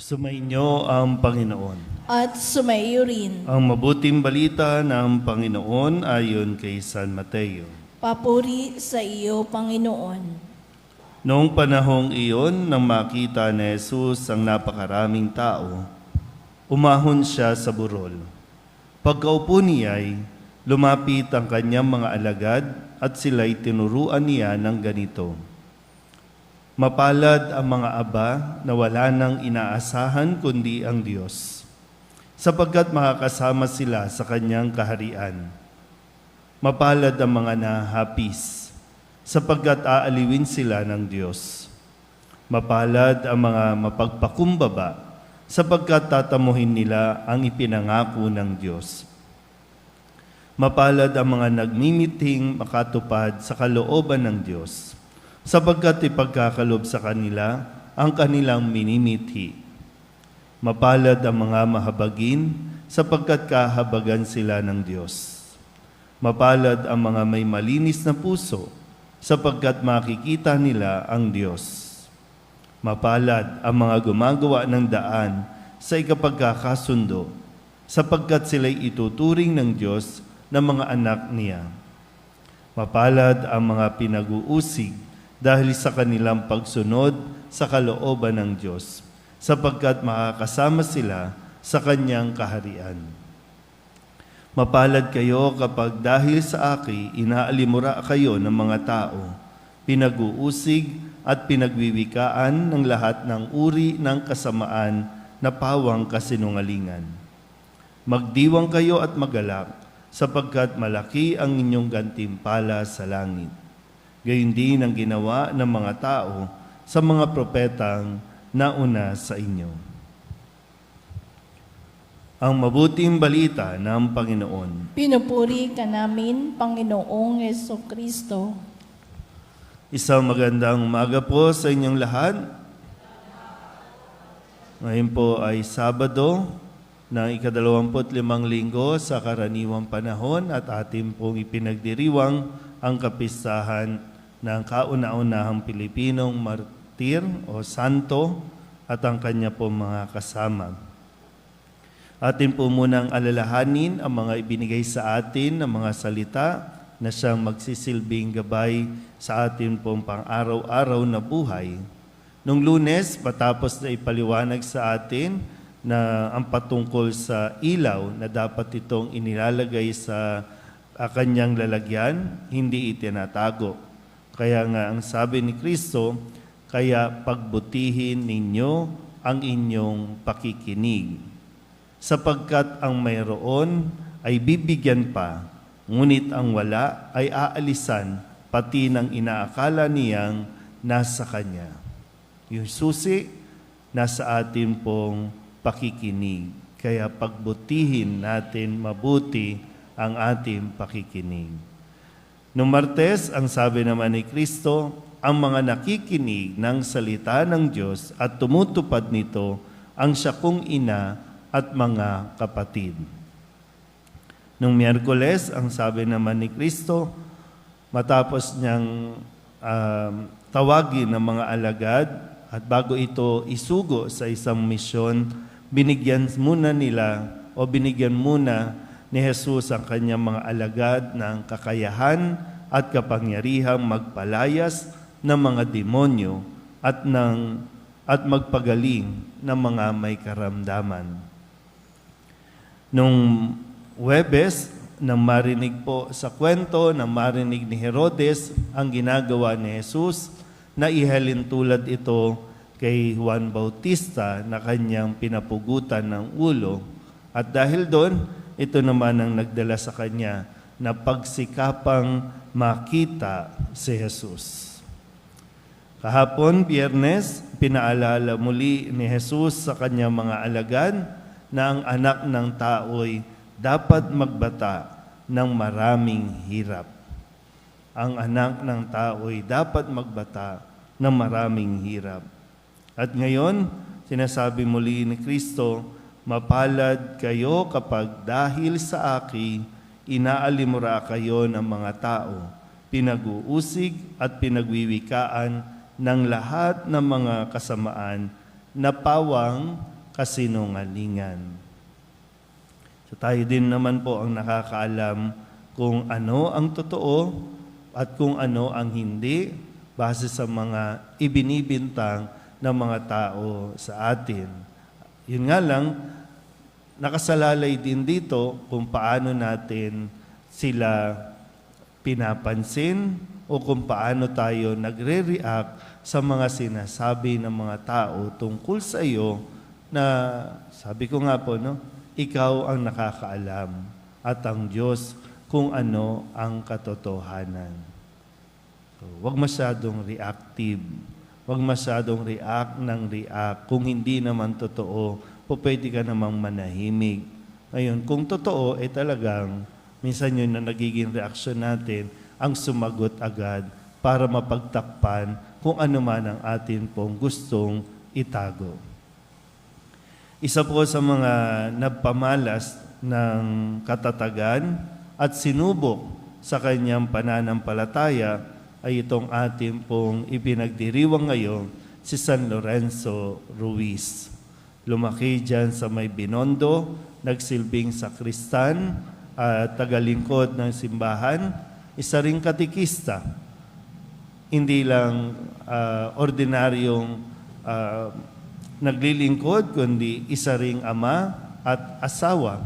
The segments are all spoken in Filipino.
Sumainyo ang Panginoon. at sumaiyo rin. Ang mabuting balita ng Panginoon ayon kay San Mateo. Papuri sa iyo, Panginoon. Noong panahong iyon, nang makita ni Jesus ang napakaraming tao, umahon siya sa burol. Pagkaupo niya'y lumapit ang kanyang mga alagad at sila'y tinuruan niya ng ganito. Mapalad ang mga aba na wala nang inaasahan kundi ang Diyos, sapagkat makakasama sila sa kanyang kaharian. Mapalad ang mga nahapis, sapagkat aaliwin sila ng Diyos. Mapalad ang mga mapagpakumbaba, sapagkat tatamuhin nila ang ipinangako ng Diyos. Mapalad ang mga nagmimiting makatupad sa kalooban ng Diyos, sapagkat ipagkakalob sa kanila ang kanilang minimithi. Mapalad ang mga mahabagin, sapagkat kahabagan sila ng Diyos. Mapalad ang mga may malinis na puso, sapagkat makikita nila ang Diyos. Mapalad ang mga gumagawa ng daan sa ikapagkakasundo, sapagkat sila'y ituturing ng Diyos na mga anak niya. Mapalad ang mga pinag-uusig dahil sa kanilang pagsunod sa kalooban ng Diyos, sapagkat makakasama sila sa kanyang kaharian. Mapalad kayo kapag dahil sa aki inaalimura kayo ng mga tao, pinag-uusig at pinagwiwikaan ng lahat ng uri ng kasamaan na pawang kasinungalingan. Magdiwang kayo at magalak, sapagkat malaki ang inyong gantimpala sa langit. Gayun din ang ginawa ng mga tao sa mga propetang nauna sa inyo. Ang mabuting balita ng Panginoon. Pinupuri ka namin, Panginoong Yeso Kristo. Isang magandang umaga po sa inyong lahat. Ngayon po ay Sabado ng ikadalawamput limang linggo sa karaniwang panahon at ating pong ipinagdiriwang ang kapistahan ng kauna-unahang Pilipinong martir o santo at ang kanya po mga kasama. Atin po munang alalahanin ang mga ibinigay sa atin ng mga salita na siyang magsisilbing gabay sa atin pong pang-araw-araw na buhay. Nung lunes, patapos na ipaliwanag sa atin na ang patungkol sa ilaw na dapat itong inilalagay sa ah, kanyang lalagyan, hindi itinatago. Kaya nga ang sabi ni Kristo, kaya pagbutihin ninyo ang inyong pakikinig sapagkat ang mayroon ay bibigyan pa, ngunit ang wala ay aalisan pati ng inaakala niyang nasa kanya. Yung susi, nasa atin pong pakikinig. Kaya pagbutihin natin mabuti ang ating pakikinig. Noong Martes, ang sabi naman ni Kristo, ang mga nakikinig ng salita ng Diyos at tumutupad nito ang siya kong ina at mga kapatid. Nung Miyerkules, ang sabi naman ni Kristo, matapos niyang um, tawagin ng mga alagad at bago ito isugo sa isang misyon, binigyan muna nila o binigyan muna ni Jesus ang kanyang mga alagad ng kakayahan at kapangyarihang magpalayas ng mga demonyo at ng at magpagaling ng mga may karamdaman. Nung Webes, nang marinig po sa kwento, nang marinig ni Herodes ang ginagawa ni Jesus, na ihalin tulad ito kay Juan Bautista na kanyang pinapugutan ng ulo. At dahil doon, ito naman ang nagdala sa kanya na pagsikapang makita si Jesus. Kahapon, biyernes, pinaalala muli ni Jesus sa kanyang mga alagad na ang anak ng tao'y dapat magbata ng maraming hirap. Ang anak ng tao'y dapat magbata ng maraming hirap. At ngayon, sinasabi muli ni Kristo, mapalad kayo kapag dahil sa aki, inaalimura kayo ng mga tao, pinag-uusig at pinagwiwikaan ng lahat ng mga kasamaan na pawang kasinungalingan. So tayo din naman po ang nakakaalam kung ano ang totoo at kung ano ang hindi base sa mga ibinibintang ng mga tao sa atin. Yun nga lang, nakasalalay din dito kung paano natin sila pinapansin o kung paano tayo nagre-react sa mga sinasabi ng mga tao tungkol sa iyo na sabi ko nga po, no, ikaw ang nakakaalam at ang Diyos kung ano ang katotohanan. So, huwag masyadong reactive. Huwag masyadong react ng react. Kung hindi naman totoo, po pwede ka namang manahimik. Ngayon, kung totoo, eh talagang minsan yun na nagiging reaksyon natin ang sumagot agad para mapagtakpan kung ano man ang atin pong gustong itago. Isa po sa mga nagpamalas ng katatagan at sinubok sa kanyang pananampalataya ay itong ating pong ipinagdiriwang ngayon si San Lorenzo Ruiz. Lumaki dyan sa may Binondo, nagsilbing sakristan at tagalingkod ng simbahan, isa ring katikista. Hindi lang ah, ordinaryong ah, naglilingkod, kundi isa ring ama at asawa.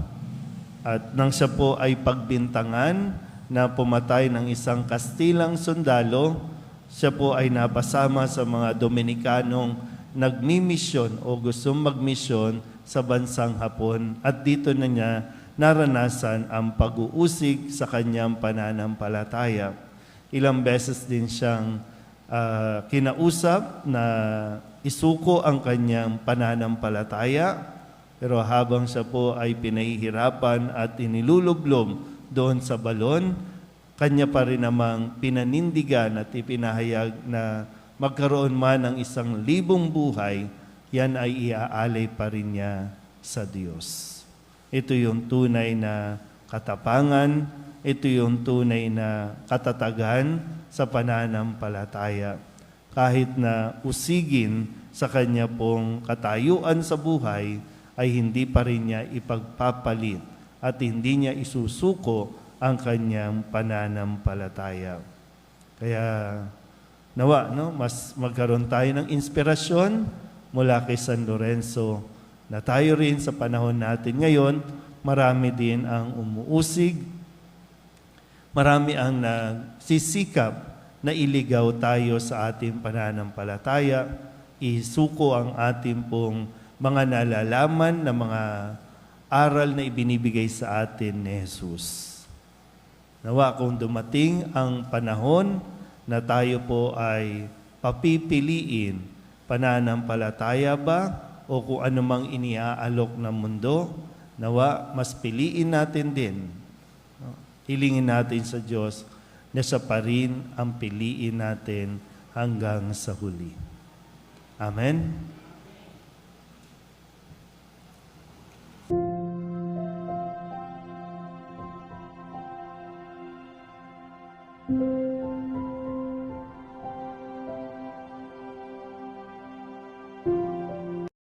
At nang siya po ay pagbintangan na pumatay ng isang Kastilang sundalo, siya po ay napasama sa mga Dominikanong nagmimisyon o gustong magmisyon sa bansang Hapon. At dito na niya naranasan ang pag-uusig sa kanyang pananampalataya. Ilang beses din siyang ah, kinausap na isuko ang kanyang pananampalataya, pero habang siya po ay pinahihirapan at inilulublom doon sa balon, kanya pa rin namang pinanindigan at ipinahayag na magkaroon man ng isang libong buhay, yan ay iaalay pa rin niya sa Diyos. Ito yung tunay na katapangan, ito yung tunay na katatagan sa pananampalataya. Kahit na usigin sa kanya pong katayuan sa buhay, ay hindi pa rin niya ipagpapalit at hindi niya isusuko ang kanyang pananampalataya. Kaya nawa, no, mas magkaroon tayo ng inspirasyon mula kay San Lorenzo na tayo rin sa panahon natin ngayon, marami din ang umuusig, marami ang nagsisikap na iligaw tayo sa ating pananampalataya, isuko ang ating pong mga nalalaman na mga aral na ibinibigay sa atin ni Jesus. Nawa kung dumating ang panahon na tayo po ay papipiliin, pananampalataya ba o kung anumang iniaalok ng mundo, nawa mas piliin natin din. Hilingin natin sa Diyos na siya pa ang piliin natin hanggang sa huli. Amen?